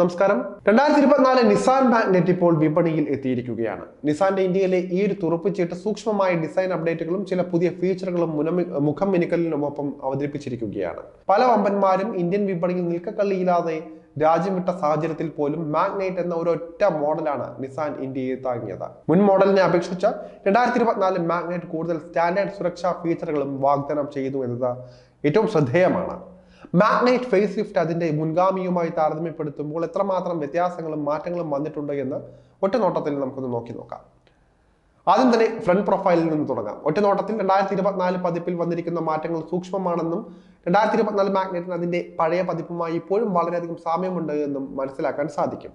നമസ്കാരം. രണ്ടായിരത്തി ഇരുപത്തിനാല് നിസാൻ നെറ്റ് ഇപ്പോൾ വിപണിയിൽ എത്തിയിരിക്കുകയാണ്. നിസാന്റെ ഇന്ത്യയിലെ ഈ ഒരു തുറപ്പിച്ചിട്ട് സൂക്ഷ്മമായ ഡിസൈൻ അപ്ഡേറ്റുകളും ചില പുതിയ ഫീച്ചറുകളും മുഖം മിനുക്കലിനുമൊപ്പം അവതരിപ്പിച്ചിരിക്കുകയാണ്. പല വമ്പന്മാരും ഇന്ത്യൻ വിപണിയിൽ നിൽക്കക്കള്ളിയില്ലാതെ രാജ്യം വിട്ട സാഹചര്യത്തിൽ പോലും മാഗ്നൈറ്റ് എന്ന ഒരൊറ്റ മോഡലാണ് നിസാൻ ഇന്ത്യയെ താങ്ങിയത്. മുൻ മോഡലിനെ അപേക്ഷിച്ച് രണ്ടായിരത്തി ഇരുപത്തിനാല് മാഗ്നൈറ്റ് കൂടുതൽ സ്റ്റാൻഡേർഡ് സുരക്ഷാ ഫീച്ചറുകളും വാഗ്ദാനം ചെയ്തു എന്നത് ഏറ്റവും ശ്രദ്ധേയമാണ്. മാഗ്നൈറ്റ് ഫേസ് ഷിഫ്റ്റ് അതിന്റെ മുൻഗാമിയുമായി താരതമ്യപ്പെടുത്തുമ്പോൾ എത്രമാത്രം വ്യത്യാസങ്ങളും മാറ്റങ്ങളും വന്നിട്ടുണ്ട് എന്ന് ഒറ്റനോട്ടത്തിൽ നമുക്കൊന്ന് നോക്കി നോക്കാം. ആദ്യം തന്നെ ഫ്രണ്ട് പ്രൊഫൈലിൽ നിന്ന് തുടങ്ങാം. ഒറ്റനോട്ടത്തിൽ രണ്ടായിരത്തി ഇരുപത്തിനാല് പതിപ്പിൽ വന്നിരിക്കുന്ന മാറ്റങ്ങൾ സൂക്ഷ്മമാണെന്നും രണ്ടായിരത്തി ഇരുപത്തിനാല് മാഗ്നറ്റിന് അതിന്റെ പഴയ പതിപ്പുമായി ഇപ്പോഴും വളരെയധികം സാമ്യമുണ്ട് എന്നും മനസ്സിലാക്കാൻ സാധിക്കും.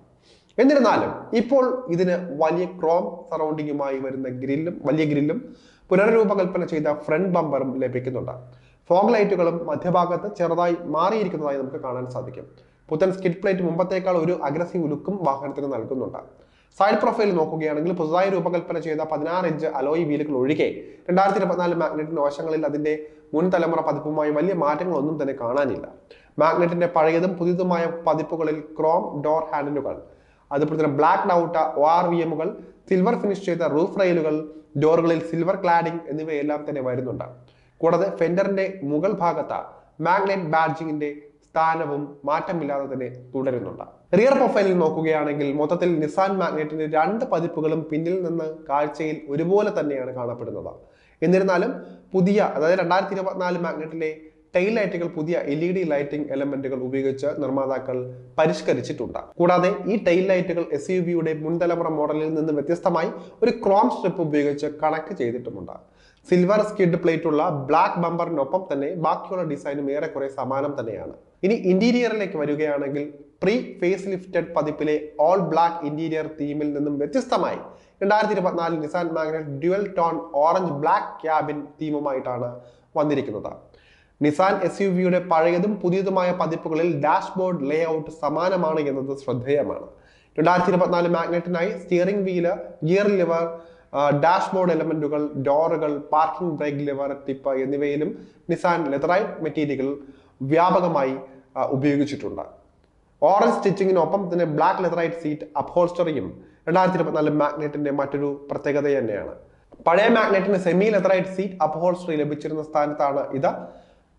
എന്നിരുന്നാലും ഇപ്പോൾ ഇതിന് വലിയ ക്രോം സറൗണ്ടിങ്ങുമായി വരുന്ന ഗ്രില്ലും വലിയ ഗ്രില്ലും പുനരൂപകൽപ്പന ചെയ്ത ഫ്രണ്ട് ബമ്പറും ലഭിക്കുന്നുണ്ട്. ഫോഗ് ലൈറ്റുകളും മധ്യഭാഗത്ത് ചെറുതായി മാറിയിരിക്കുന്നതായി നമുക്ക് കാണാൻ സാധിക്കും. പുത്തൻ സ്കിഡ് പ്ലേറ്റ് മുമ്പത്തേക്കാൾ ഒരു അഗ്രസീവ് ലുക്കും വാഹനത്തിന് നൽകുന്നുണ്ട്. സൈഡ് പ്രൊഫൈൽ നോക്കുകയാണെങ്കിൽ പുതുതായി രൂപകൽപ്പന ചെയ്ത പതിനാറ് ഇഞ്ച് അലോയ് വീലുകൾ ഒഴികെ രണ്ടായിരത്തി ഇരുപത്തിനാല് മാഗ്നറ്റിന്റെ വശങ്ങളിൽ അതിന്റെ മുൻ തലമുറ പതിപ്പുമായി വലിയ മാറ്റങ്ങളൊന്നും തന്നെ കാണാനില്ല. മാഗ്നറ്റിന്റെ പഴയതും പുതിയതുമായ പതിപ്പുകളിൽ ക്രോം ഡോർ ഹാൻഡിലുകൾ അതുപോലെ തന്നെ ബ്ലാക്ക് ഡൗട്ട ഒ ആർ വി എമ്മുകൾ സിൽവർ ഫിനിഷ് ചെയ്ത റൂഫ് റെയിലുകൾ ഡോറുകളിൽ സിൽവർ ക്ലാഡിംഗ് എന്നിവയെല്ലാം തന്നെ വരുന്നുണ്ട്. കൂടാതെ ഫെൻഡറിന്റെ മുകൾ ഭാഗത്ത് മാഗ്നറ്റ് ബാഡ്ജിങ്ങിന്റെ സ്ഥാനവും മാറ്റമില്ലാതെ തന്നെ തുടരുന്നുണ്ട്. റിയർ പ്രൊഫൈലിൽ നോക്കുകയാണെങ്കിൽ മൊത്തത്തിൽ നിസാൻ മാഗ്നറ്റിന്റെ രണ്ട് പതിപ്പുകളും പിന്നിൽ നിന്ന് കാഴ്ചയിൽ ഒരുപോലെ തന്നെയാണ് കാണപ്പെടുന്നത്. എന്നിരുന്നാലും പുതിയ അതായത് രണ്ടായിരത്തി ഇരുപത്തിനാല് മാഗ്നറ്റിലെ ടെയിൽ ലൈറ്റുകൾ പുതിയ എൽ ഇ ഡി ലൈറ്റിംഗ് എലമെന്റുകൾ ഉപയോഗിച്ച് നിർമ്മാതാക്കൾ പരിഷ്കരിച്ചിട്ടുണ്ട്. കൂടാതെ ഈ ടെയിൽ ലൈറ്റുകൾ എസ് യു വിയുടെ മുൻതലമുറ മോഡലിൽ നിന്ന് വ്യത്യസ്തമായി ഒരു ക്രോം സ്ട്രിപ്പ് ഉപയോഗിച്ച് കണക്ട് ചെയ്തിട്ടുമുണ്ട്. സിൽവർ സ്കിഡ് പ്ലേറ്റ് ഉള്ള ബ്ലാക്ക് ബമ്പറിനൊപ്പം തന്നെ ബാക്കിയുള്ള ഡിസൈനും ഏറെക്കുറെ സമാനം തന്നെയാണ്. ഇനി ഇന്റീരിയറിലേക്ക് വരികയാണെങ്കിൽ പ്രീ ഫേസ് ലിഫ്റ്റഡ് പതിപ്പിലെ ഓൾ ബ്ലാക്ക് ഇന്റീരിയർ തീമിൽ നിന്നും വ്യത്യസ്തമായി രണ്ടായിരത്തി ഇരുപത്തിനാലിൽ Nissan Magnite dual tone orange black cabin തീമുമായിട്ടാണ് വന്നിരിക്കുന്നത്. നിസാൻ എസ് യു വിയുടെ പഴയതും പുതിയതുമായ പതിപ്പുകളിൽ ഡാഷ്ബോർഡ് ലേഔട്ട് സമാനമാണ് എന്നത് ശ്രദ്ധേയമാണ്. രണ്ടായിരത്തി ഇരുപത്തിനാല് മാഗ്നറ്റിനായി steering wheel gear lever dashboard എലമെന്റുകൾ ഡോറുകൾ പാർക്കിംഗ് ബ്രേക്ക് ലിവർ ടിപ്പ് എന്നിവയിലും നിസാൻ ലെതറൈറ്റ് മെറ്റീരിയലുകൾ വ്യാപകമായി ഉപയോഗിച്ചിട്ടുണ്ട്. ഓറഞ്ച് സ്റ്റിച്ചിങ്ങിനൊപ്പം തന്നെ ബ്ലാക്ക് ലെതറൈറ്റ് സീറ്റ് അപ്ഹോൾസ്റ്ററിയും രണ്ടായിരത്തി ഇരുപത്തിനാല് മാഗ്നറ്റിന്റെ മറ്റൊരു പ്രത്യേകത തന്നെയാണ്. പഴയ മാഗ്നറ്റിന് സെമി ലെതറൈറ്റ് സീറ്റ് അപ്ഹോൾസ്റ്ററി ലഭിച്ചിരുന്ന സ്ഥാനത്താണ് ഇത്.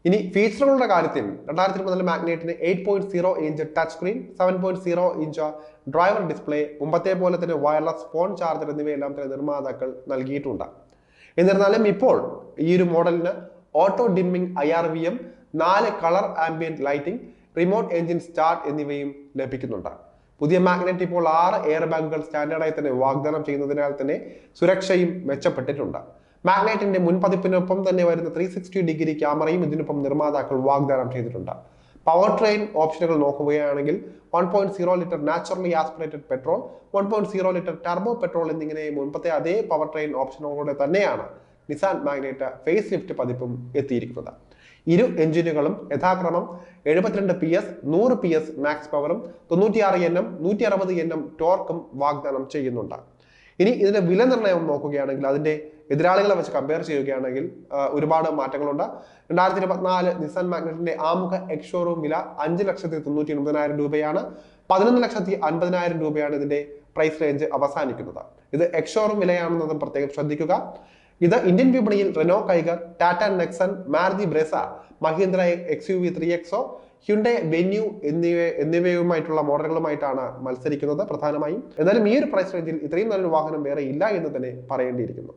ഇനി ഫീച്ചറുകളുടെ കാര്യത്തിൽ രണ്ടായിരത്തി ഇരുപത്തിനാല് മാഗ്നേറ്റിന് eight point zero inch touch screen seven point zero inch driver display മുമ്പത്തെ പോലെ തന്നെ വയർലെസ് ഫോൺ ചാർജർ എന്നിവയെല്ലാം തന്നെ നിർമ്മാതാക്കൾ നൽകിയിട്ടുണ്ട്. എന്നിരുന്നാലും ഇപ്പോൾ ഈ ഒരു മോഡലിന് auto dimming I R V M നാല് colour ambient lighting remote engine start എന്നിവയും ലഭിക്കുന്നുണ്ട്. പുതിയ മാഗ്നറ്റ് ഇപ്പോൾ ആറ് എയർ ബാഗുകൾ സ്റ്റാൻഡേർഡായി തന്നെ വാഗ്ദാനം ചെയ്യുന്നതിനാൽ തന്നെ സുരക്ഷയും മെച്ചപ്പെട്ടിട്ടുണ്ട്. മാഗ്നറ്റിന്റെ മുൻപതിപ്പിനൊപ്പം തന്നെ വരുന്ന ത്രീ സിക്സ്റ്റി ഡിഗ്രി ക്യാമറയും ഇതിനൊപ്പം നിർമ്മാതാക്കൾ വാഗ്ദാനം ചെയ്തിട്ടുണ്ട്. പവർ ട്രെയിൻ ഓപ്ഷനുകൾ നോക്കുകയാണെങ്കിൽ one point zero litre naturally aspirated petrol one point zero litre turbo petrol എന്നിങ്ങനെ മുൻപത്തെ അതേ പവർ ട്രെയിൻ ഓപ്ഷനുകളുടെ തന്നെയാണ് നിസാൻ മാഗ്നേറ്റ് ഫേസ് ലിഫ്റ്റ് പതിപ്പും എത്തിയിരിക്കുന്നത്. ഇരു എഞ്ചിനുകളും യഥാക്രമം എഴുപത്തിരണ്ട് പി എസ് നൂറ് പി എസ് മാക്സ് പവറും തൊണ്ണൂറ്റിയാറ് എൻ എം നൂറ്റി അറുപത് എൻ എം ടോർക്കും വാഗ്ദാനം ചെയ്യുന്നുണ്ട്. ഇനി ഇതിന്റെ വില നിർണയം നോക്കുകയാണെങ്കിൽ അതിന്റെ എതിരാളികളെ വെച്ച് കമ്പയർ ചെയ്യുകയാണെങ്കിൽ ഒരുപാട് മാറ്റങ്ങളുണ്ട്. രണ്ടായിരത്തി ഇരുപത്തിനാല് നിസാൻ മാഗ്നറ്റിന്റെ ആമുഖ എക്സ് ഷോറൂം വില അഞ്ച് ലക്ഷത്തി തൊണ്ണൂറ്റി എൺപതിനായിരം രൂപയാണ്. പതിനൊന്ന് ലക്ഷത്തി അൻപതിനായിരം രൂപയാണ് ഇതിന്റെ പ്രൈസ് റേഞ്ച് അവസാനിക്കുന്നത്. ഇത് എക്സ് ഷോറൂം വിലയാണെന്നതും പ്രത്യേകം ശ്രദ്ധിക്കുക. ഇത് ഇന്ത്യൻ വിപണിയിൽ Renault Kiger Tata Nexon Maruti Brezza Mahindra X U V three XO Hyundai Venue എന്നിവ എന്നിവയുമായിട്ടുള്ള മോഡലുകളുമായിട്ടാണ് മത്സരിക്കുന്നത് പ്രധാനമായും. എന്നാലും ഈ ഒരു പ്രൈസ് റേഞ്ചിൽ ഇത്രയും നല്ലൊരു വാഹനം വേറെ ഇല്ല എന്ന് തന്നെ പറയേണ്ടിയിരിക്കുന്നു.